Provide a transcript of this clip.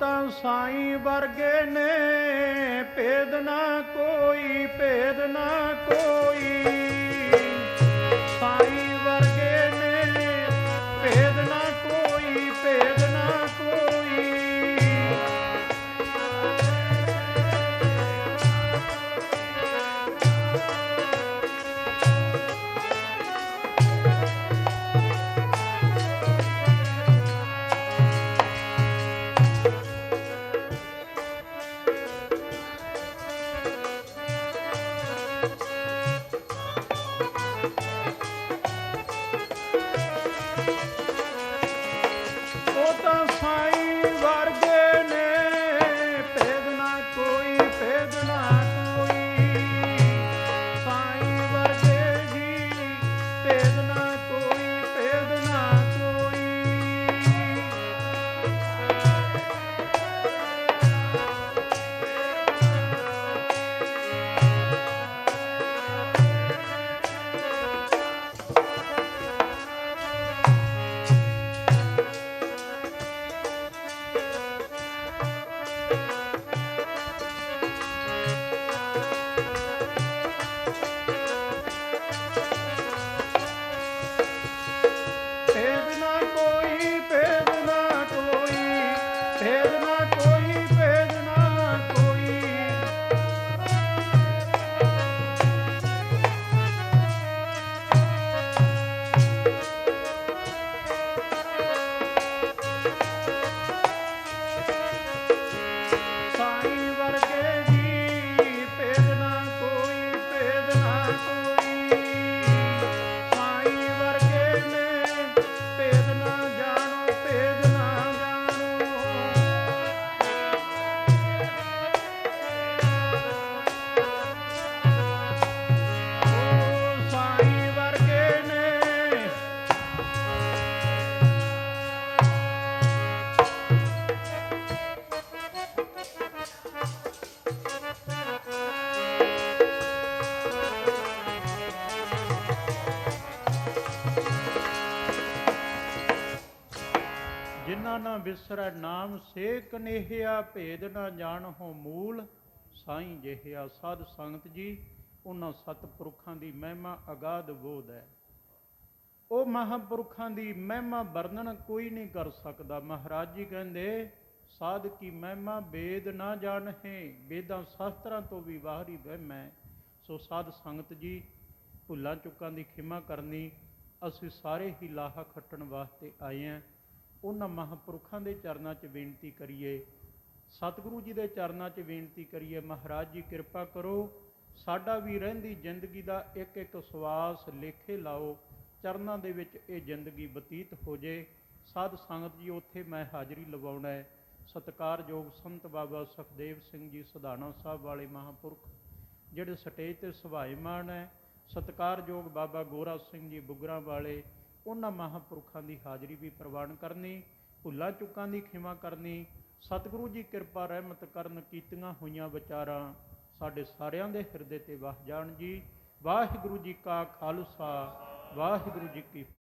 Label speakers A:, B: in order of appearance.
A: ਤਾਂ ਸਾਈ ਵਰਗੇ ਨੇ ਭੇਦ ਨਾ ਕੋਈ ਭੇਦ ਨਾ ਕੋਈ। ਉਹ ਭੇਦ ਜਿਨ੍ਹਾਂ ਨਾ ਵਿਸਰੈ ਨਾਮ ਸੇ ਕਨੇਹਿਆ ਭੇਦ ਨਾ ਜਾਣਹੁ ਮੂਲ, ਸਾਈਂ ਜਿਹਿਆ ਸਾਧ ਸੰਗਤ ਜੀ, ਉਹਨਾਂ ਸਤਿਪੁਰਖਾਂ ਦੀ ਮਹਿਮਾ ਅਗਾਧ ਬੋਧ ਹੈ। ਉਹ ਮਹਾਂਪੁਰਖਾਂ ਦੀ ਮਹਿਮਾ ਵਰਣਨ ਕੋਈ ਨਹੀਂ ਕਰ ਸਕਦਾ। ਮਹਾਰਾਜ ਜੀ ਕਹਿੰਦੇ, ਸਾਧ ਕੀ ਮਹਿਮਾ ਵੇਦ ਨਾ ਜਾਣਹੇ, ਵੇਦਾਂ ਸ਼ਾਸਤਰਾਂ ਤੋਂ ਵੀ ਬਾਹਰੀ ਵਹਿਮ ਹੈ। ਸੋ ਸਾਧ ਸੰਗਤ ਜੀ, ਭੁੱਲਾਂ ਚੁੱਕਾਂ ਦੀ ਖਿਮਾ ਕਰਨੀ, ਅਸੀਂ ਸਾਰੇ ਹੀ ਲਾਹਾ ਖੱਟਣ ਵਾਸਤੇ ਆਏ ਹਾਂ। ਉਹਨਾਂ ਮਹਾਂਪੁਰਖਾਂ ਦੇ ਚਰਨਾਂ 'ਚ ਬੇਨਤੀ ਕਰੀਏ, ਸਤਿਗੁਰੂ ਜੀ ਦੇ ਚਰਨਾਂ 'ਚ ਬੇਨਤੀ ਕਰੀਏ, ਮਹਾਰਾਜ ਜੀ ਕਿਰਪਾ ਕਰੋ, ਸਾਡਾ ਵੀ ਰਹਿੰਦੀ ਜ਼ਿੰਦਗੀ ਦਾ ਇੱਕ ਇੱਕ ਸਵਾਸ ਲੇਖੇ ਲਾਓ, ਚਰਨਾਂ ਦੇ ਵਿੱਚ ਇਹ ਜ਼ਿੰਦਗੀ ਬਤੀਤ ਹੋ ਜੇ। ਸਾਧ ਸੰਗਤ ਜੀ, ਉੱਥੇ ਮੈਂ ਹਾਜ਼ਰੀ ਲਵਾਉਣਾ ਹੈ। ਸਤਿਕਾਰਯੋਗ ਸੰਤ ਬਾਬਾ ਸੁਖਦੇਵ ਸਿੰਘ ਜੀ, ਸਧਾਣਾ ਸਾਹਿਬ ਵਾਲੇ ਮਹਾਂਪੁਰਖ, ਜਿਹੜੇ ਸਟੇਜ ਤੇ ਸੁਭਾਈਮਾਨ ਹੈ। ਸਤਿਕਾਰਯੋਗ ਬਾਬਾ ਗੋਰਾ ਸਿੰਘ ਜੀ, ਬੁਗਰਾ ਵਾਲੇ ਉਹਨਾਂ ਮਹਾਂਪੁਰਖਾਂ ਦੀ ਹਾਜ਼ਰੀ ਵੀ ਪ੍ਰਵਾਨ ਕਰਨੀ, ਭੁੱਲਾਂ ਚੁੱਕਾਂ ਦੀ ਖਿਮਾ ਕਰਨੀ, ਸਤਿਗੁਰੂ ਜੀ ਕਿਰਪਾ ਰਹਿਮਤ ਕਰਨ ਕੀਤੀਆਂ ਹੋਈਆਂ ਵਿਚਾਰਾਂ ਸਾਡੇ ਸਾਰਿਆਂ ਦੇ ਹਿਰਦੇ ਤੇ ਵਸ ਜਾਣ ਜੀ। ਵਾਹਿਗੁਰੂ ਜੀ ਕਾ ਖਾਲਸਾ, ਵਾਹਿਗੁਰੂ ਜੀ ਕੀ